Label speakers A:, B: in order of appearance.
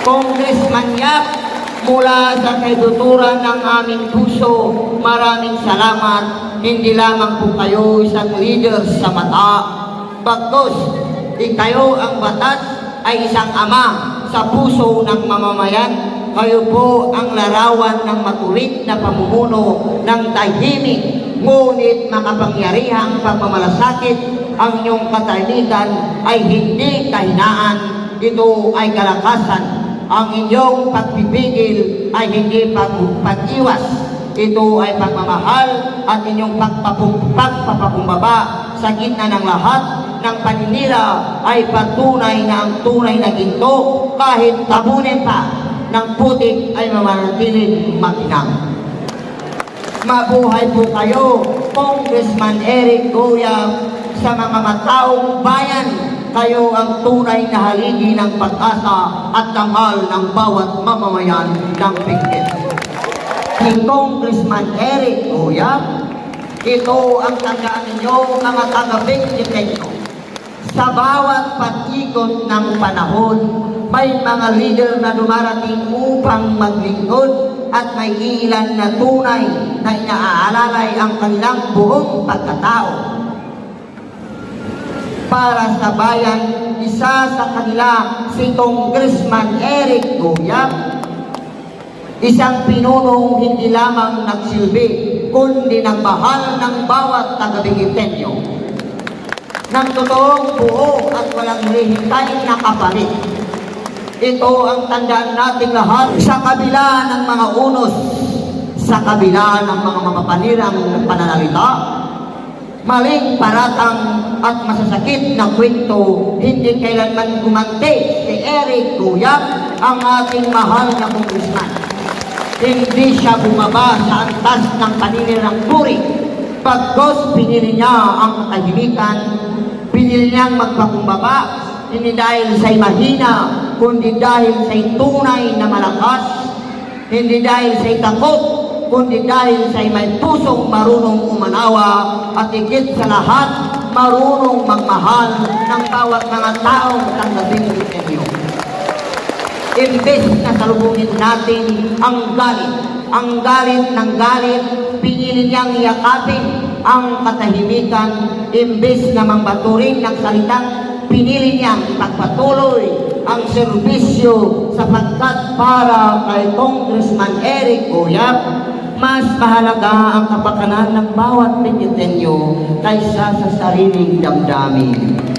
A: Congressman Yap, mula sa kaiduturan ng aming puso, maraming salamat. Hindi lamang po kayo isang leader sa mata, bagkos ikayo ang batas ay isang ama sa puso ng mamamayan. Kayo po ang larawan ng matuwid na pamumuno ng tahimik, ngunit makapangyarihang pagmamalasakit. Ang inyong katahimikan ay hindi kahinaan, ito ay kalakasan. Ang inyong pagpipigil ay hindi pag pag-iwas. Ito ay pagmamahal at inyong pagpapakumbaba sa gitna ng lahat ng paninira ay patunay na ang tunay na ginto kahit tabunin pa ng putik ay mamanatiling makinang. Mabuhay po kayo, Congressman Eric Goya, sa mga mataong bayan. Kayo ang tunay na haligi ng pag-asa at dangal ng bawat mamamayan ng Pingpin. Si Congressman Eric Goya, ito ang tandaan ninyo mga taga-Pingpin sa bawat pag-ikot ng panahon, may mga leader na dumarating upang maglingkod at may ilan na tunay na inaalalay ang kanilang buong pagkatao. Para sa bayan, isa sa kanila si Congressman Eric Goya, isang pinunong hindi lamang nagsilbi, kundi nagmahal ng bawat taga-Bigitenyo ng totoong buo at walang hihintay na kapalit. Ito ang tandaan nating lahat sa kabila ng mga unos, sa kabila ng mga mapapanirang pananalita, maling paratang at masasakit na kwento, hindi kailanman gumante si Eric Tuyap, ang ating mahal na congressman. Hindi siya bumaba sa antas ng paninirang puri, pagkos pinili niya ang katahimikan pinili niyang magpakumbaba, hindi dahil sa'y mahina, kundi dahil sa'y tunay na malakas, hindi dahil sa'y takot, kundi dahil sa'y may pusong marunong umanawa, at higit sa lahat, marunong magmahal ng bawat mga taong tanggapin ninyo. Imbes na salubungin natin ang galit, ang galit ng galit, pinili niyang yakapin ang katahimikan, imbes na mangbaturin ng salitang pinili niyang ipagpatuloy ang serbisyo sapagkat para kay Congressman Eric Goyap, mas mahalaga ang kapakanan ng bawat Pilipinyo kaysa sa sariling damdamin.